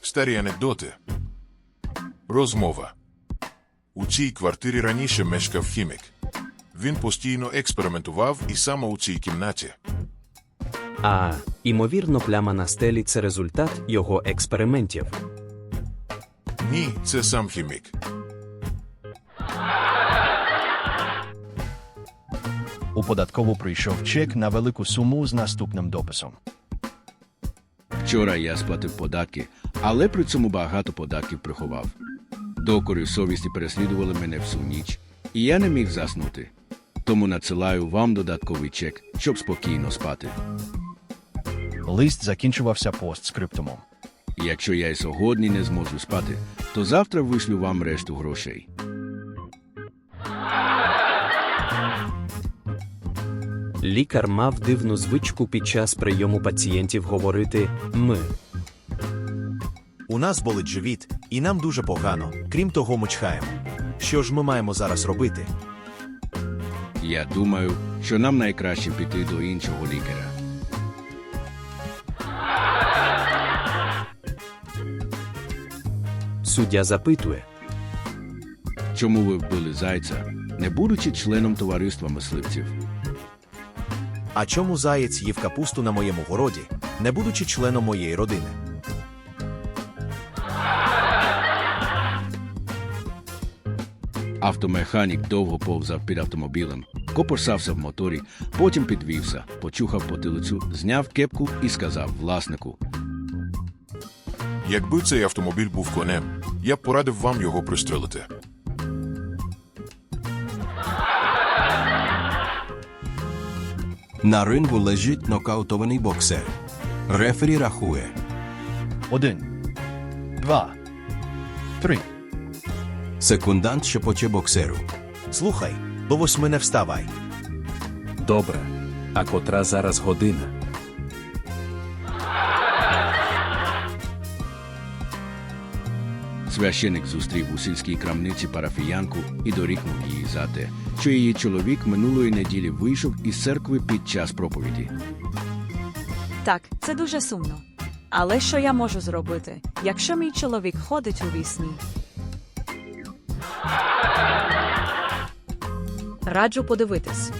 Старі анекдоти. Розмова. У цій квартирі раніше мешкав хімік. Він постійно експериментував і саме у цій кімнаті. А, імовірно, пляма на стелі це результат його експериментів. Ні, це сам хімік. У податкову прийшов чек на велику суму з наступним дописом. Вчора я сплатив податки, але при цьому багато податків приховав. Докори совісті переслідували мене всю ніч, і я не міг заснути. Тому надсилаю вам додатковий чек, щоб спокійно спати. Лист закінчувався постскриптумом. Якщо я й сьогодні не зможу спати, то завтра вишлю вам решту грошей. Лікар мав дивну звичку під час прийому пацієнтів говорити ми. У нас болить живіт, і нам дуже погано. Крім того, ми чхаємо. Що ж ми маємо зараз робити? Я думаю, що нам найкраще піти до іншого лікаря. Суддя запитує. Чому ви вбили зайця, не будучи членом товариства мисливців? А чому заєць їв капусту на моєму городі, не будучи членом моєї родини? Автомеханік довго повзав під автомобілем, копорсався в моторі, потім підвівся, почухав потилицю, зняв кепку і сказав власнику: Якби цей автомобіль був конем, я б порадив вам його пристрелити. На рингу лежить нокаутований боксер. Рефері рахує. Один, два, три. Секундант шепоче боксеру. Слухай, до восьми не вставай. Добре. А котра зараз година? Священик зустрів у сільській крамниці парафіянку і дорікнув її за те, що її чоловік минулої неділі вийшов із церкви під час проповіді. Так, це дуже сумно. Але що я можу зробити, якщо мій чоловік ходить у вісні? Раджу подивитись.